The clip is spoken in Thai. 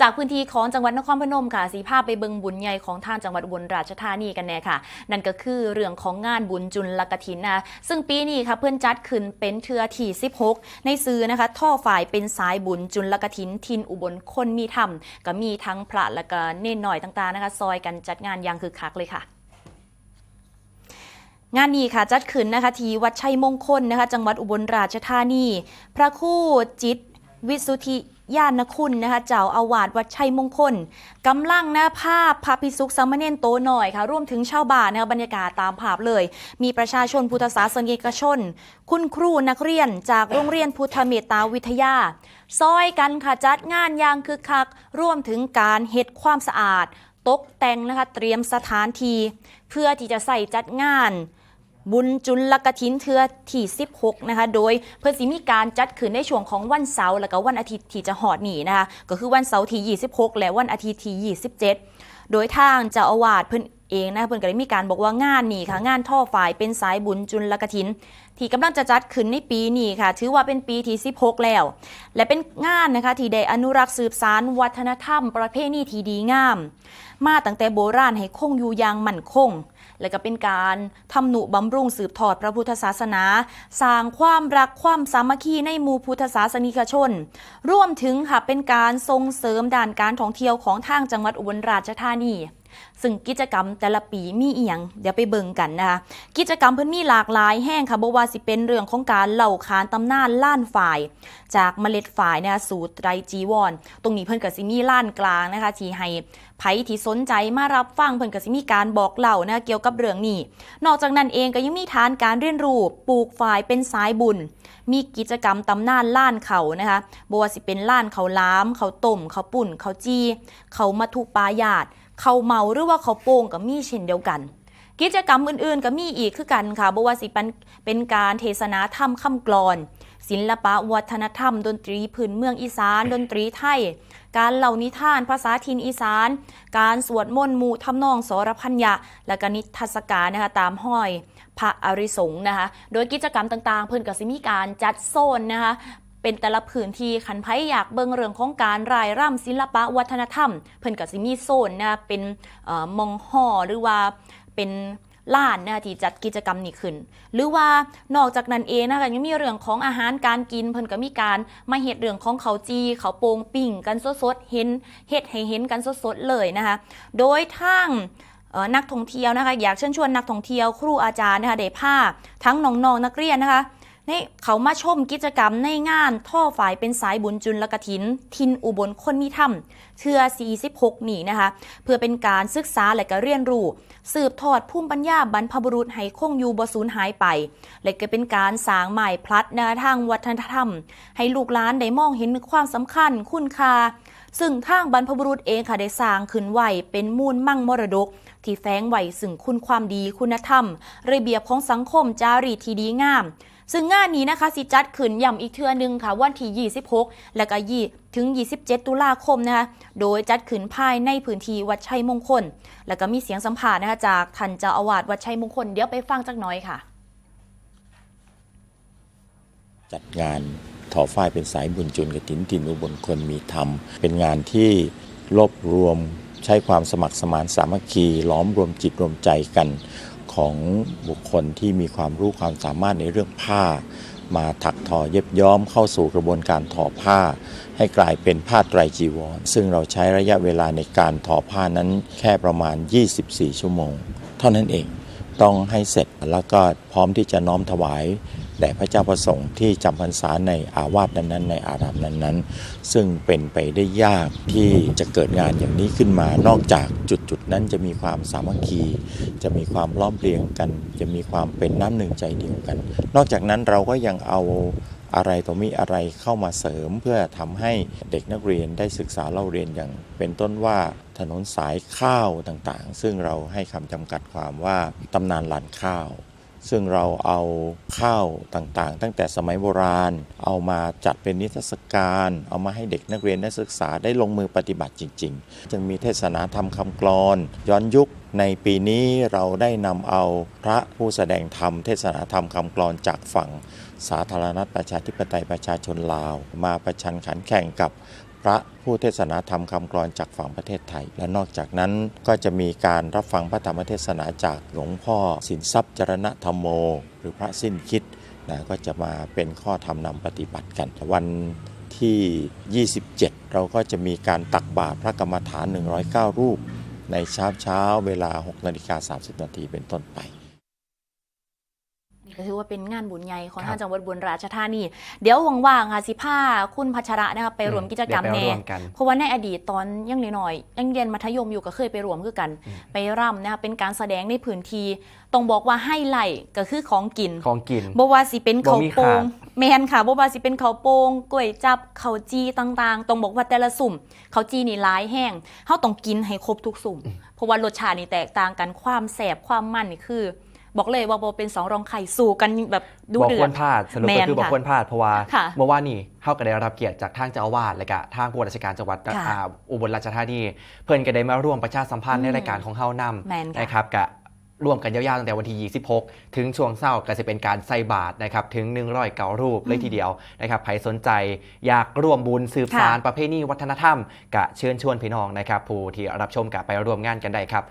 จากพื้นที่ของจังหวัดนครพนมค่ะสีภาพไปเบิงบุญใหญ่ของทางจังหวัดอุบลราชธานีกันแน่ค่ะ นั่นก็คือเรื่องของงานบุญจุลกถินนะซึ่งปีนี้ค่ะเพื่อนจัดขึ้นเป็นเทือที่ 16 ในซื้อนะคะท่อฝ่ายเป็นสายบุญจุลกถินทินอุบลคนมีธรรมก็มีทั้งพระและก็เน่นหน่อยต่างๆนะคะ ซอยกันจัดงานอย่างคึกคักเลยค่ะงานนี้ค่ะจัดขึ้นนะคะที่วัดชัยมงคลนะคะ จังหวัดอุบลราชธานี พระคู่จิตวิสุทธิ ญาณคุณนะคะเจ้าอาวาสวัดชัยมงคลกำลังหน้าภาพพระภิกษุสามเณรโตหน่อยค่ะร่วมถึงชาวบ้านนะคะบรรยากาศตามภาพเลย มีประชาชนพุทธศาสนิกชน คุณครูนักเรียนจากโรงเรียนพุทธเมตตาวิทยา ซอยกันค่ะจัดงานอย่างคึกคัก ร่วมถึงการเฮ็ดความสะอาด ตกแต่งนะคะเตรียมสถานที่เพื่อที่จะใส่จัดงาน บุญจุลกถินเทือที่ 16 นะคะ โดยเพื่อสิมีการจัดขึ้นในช่วงของวันเสาร์และก็วันอาทิตย์ที่จะหอดหนีนะคะ ก็คือวันเสาร์ที่ 26 และวันอาทิตย์ที่ 27 โดยทางเจ้าอาวาสเพิ่นเองนะคะเพิ่นก็ได้มีการบอกว่างานนี้ค่ะ งานท่อฝ่ายเป็นสายบุญจุลกถิน ที่กำลังจะจัดขึ้นในปีนี้ค่ะ ถือว่าเป็นปีที่ 16 แล้ว และเป็นงานนะคะที่ได้อนุรักษ์สืบสานวัฒนธรรม ประเพณีที่ดีงาม มาตั้งแต่โบราณให้คงอยู่อย่างมั่นคง และก็เป็นการทำหนุบำรุงสืบทอดพระพุทธศาสนา สร้างความรักความสามัคคีในหมู่พุทธศาสนิกชน ร่วมถึงค่ะเป็นการส่งเสริมด้านการท่องเที่ยวของทางจังหวัดอุบลราชธานี ซึ่งกิจกรรมแต่ละปีมีอีหยังเดี๋ยวไปเบิ่งกันนะคะกิจกรรมเพิ่นมีหลากหลายแห่งค่ะบ่ว่าสิเป็นเรื่องของการเล่าขานตำนานล้านฝ่าย จากเมล็ดฝ่ายนะคะสู่ไตรจีวร ตรงนี้เพิ่นก็สิมีล้านกลางนะคะที่ให้ไผที่สนใจมารับฟังเพิ่นก็สิมีการบอกเล่านะเกี่ยวกับเรื่องนี้ นอกจากนั้นเองก็ยังมีฐานการเรียนรู้ปลูกฝ่ายเป็นสายบุญ มีกิจกรรมตำนานล้านเขานะคะบ่ว่าสิเป็นล้านเขาล้ามเขาต้มเขาปุ่นเขาจี้เขามาทุปายาด เขาเมาหรือว่าเขาโป่งก็มีเช่นเดียวกัน กิจกรรมอื่นๆก็มีอีกคือกันค่ะบ่ว่าสิเป็นเป็นการเทศนาธรรมคำกลอน ศิลปะวัฒนธรรม ดนตรีพื้นเมืองอีสาน ดนตรีไทย การเล่านิทานภาษาถิ่นอีสาน การสวดมนต์หมู่ทำนองสรพัญญะ และก็นิทรรศการนะคะตามห้อยพระอริสงนะคะ โดยกิจกรรมต่างๆ เพิ่นก็สิมีการจัดโซนนะคะ เป็นแต่ละพื้นที่ขันไผอยากเบิ่งเรื่องของการรายร่ำศิลปะวัฒนธรรม เพิ่นก็สิมีโซนนะเป็นอมองห่อหรือว่าเป็นล้านนะที่จัดกิจกรรมนี้ขึ้น หรือว่านอกจากนั้นเองนะคะยังมีเรื่องของอาหารการกิน เพิ่นก็มีการมาเฮ็ดเรื่องของเขาจีเขาโปงปิ่งกันสดๆเห็นเฮ็ดให้เห็นกันสดๆเลยนะคะโดยทางนักท่องเที่ยวนะคะอยากเชิญชวนนักท่องเที่ยวครูอาจารย์นะคะได้าทั้งน้องๆนักเรียนนะคะ ในเขามาชมกิจกรรมในงานท่อฝายเป็นสายบุญจุลกถิน ทินอุบลคนมีธรรมเทือ46นี่นะคะ เพื่อเป็นการศึกษาและก็เรียนรู้ สืบทอดภูมิปัญญาบรรพบุรุษให้คงอยู่บ่สูญหายไป และก็เป็นการสร้างใหม่พลัดแนวทางวัฒนธรรม ให้ลูกหลานได้มองเห็นความสำคัญคุณค่าซึ่งทางบรรพบุรุษเองค่ะได้สร้างขึ้นไว้เป็นมูลมั่งมรดก ที่แฝงไว้ซึ่งคุณความดีคุณธรรม ระเบียบของสังคมจารีตที่ดีงาม ซึ่งงานนี้นะคะสิจัดขึ้นย่ำอีกเทือหนึงค่ะ วันที่ 26 และก็20ถึง 27 ตุลาคมนะคะ โดยจัดขึ้นภายในพื้นที่วัดชัยมงคล แล้วก็มีเสียงสัมภาษณ์นะคะจากท่านเจ้าอาวาสวัดชัยมงคล เดี๋ยวไปฟังจักหน้อยค่ะ จัดงานถอฝ้ายเป็นสายบุญจุนกฐินทินอุบลคนมีธรรม เป็นงานที่รวบรวมใช้ความสมัครสมานสามัคคีล้อมรวมจิตรวมใจกัน ของบุคคลที่มีความรู้ความสามารถในเรื่องผ้า มาถักทอเย็บย้อมเข้าสู่กระบวนการทอผ้า ให้กลายเป็นผ้าไตรจีวร ซึ่งเราใช้ระยะเวลาในการทอผ้านั้นแค่ประมาณ 24 ชั่วโมง เท่านั้นเอง ต้องให้เสร็จแล้วก็พร้อมที่จะน้อมถวายแด่พระเจ้าประสงค์ที่จำพรรษาในอาวาสนั้นๆ ในอารามนั้นๆ ซึ่งเป็นไปได้ยากที่จะเกิดงานอย่างนี้ขึ้นมานอกจากจุดๆ นั้นจะมีความสามัคคี จะมีความล้อมเรียงกัน จะมีความเป็นน้ำหนึ่งใจเดียวกัน นอกจากนั้นเราก็ยังเอา อะไรต่อมีอะไรเข้ามาเสริม เพื่อทำให้เด็กนักเรียนได้ศึกษาเล่าเรียนอย่าง เป็นต้นว่าถนนสายข้าวต่างๆ ซึ่งเราให้คำจำกัดความว่าตำนานลานข้าว ซึ่งเราเอาข้าวต่างๆ ตั้งแต่สมัยโบราณ เอามาจัดเป็นนิทรรศการ เอามาให้เด็กนักเรียนได้ศึกษาได้ลงมือปฏิบัติจริง ๆ จึงมีเทศนาธรรมคำกลอน ย้อนยุคในปีนี้เราได้นำเอาพระผู้แสดงธรรม เทศนาธรรมคำกลอนจากฝั่งสาธารณรัฐประชาธิปไตยประชาชนลาว มาประชันขันแข่งกับ พระผู้เทศนาธรรมคำกรอนจากฝั่งประเทศไทย และนอกจากนั้นก็จะมีการรับฟังพระธรรมเทศนาจากหลวงพ่อสินทรัพย์จรณธรรมโม หรือพระสิ้นคิดนะก็จะมาเป็นข้อธรรมนำปฏิบัติกัน วันที่ 27 เราก็จะมีการตักบาตรพระกรรมฐาน 109 รูป ในเช้าเช้าเวลา 6 นาฬิกา 30 นาทีเป็นต้นไป ก็ถือว่าเป็นงานบุญใหญ่ของครับทางจังหวัดอุบลราชธานี เดี๋ยวว่างๆค่ะสิพาคุณพัชระนะคะไปรวมกิจกรรมเดี๋ยวไปแน่ร่วมกันเพราะว่าในอดีตตอนยังน้อยๆยังเรียนมัธยมอยู่ก็เคยไปรวมคือกันอืมไปร่ำนะคะเป็นการแสดงในพื้นที่ต้องบอกว่าให้ไหลก็คือของกินของกินบ่ว่าสิเป็นเขาวบ่มีโปงขาดแมนค่ะบ่ว่าสิเป็นเขาวโปงกล้วยจับเขาวจีต่างๆต้องบอกว่าแต่ละสุ่มเขาวจีนี่หลายแห้งเฮาต้องกินให้ครบทุกสุ่ม เพราะว่ารสชาตินี่แตกต่างกันความแสบความมันนี่คือ บอกเลยว่าบ่เป็นสองรองไข่สู่กันแบบดูบอกเดืคอวดรพลาดสรุปแมก็นคือบอกค่ะควรพลาดเพราะว่าค่ะเมื่อวานนี้เขาก็ได้รับเกียรติจากทางเจ้าอาวาสและก็ทางผู้ว่าราชการจังหวัดค่ะอ่าอุบลราชธานีเพื่อนก็ได้มาร่วมประชาสัมพันธ์ในอืมรายการของเฮานำแม่นค่ะนะครับกะร่วมกันยาวๆตั้งแต่วันที่ 26 ถึงช่วงเศร้าก็จะเป็นการใส่บาตรนะครับถึง 100เก่ารูปเลยทีเดียวนะครับใครสนใจอยากร่วมบุญสืบสารค่ะประเพณีวัฒนธรรมกะเชิญชวนพี่น้องนะครับผู้ที่รับชมกะไปร่วมงานกันได้ครับ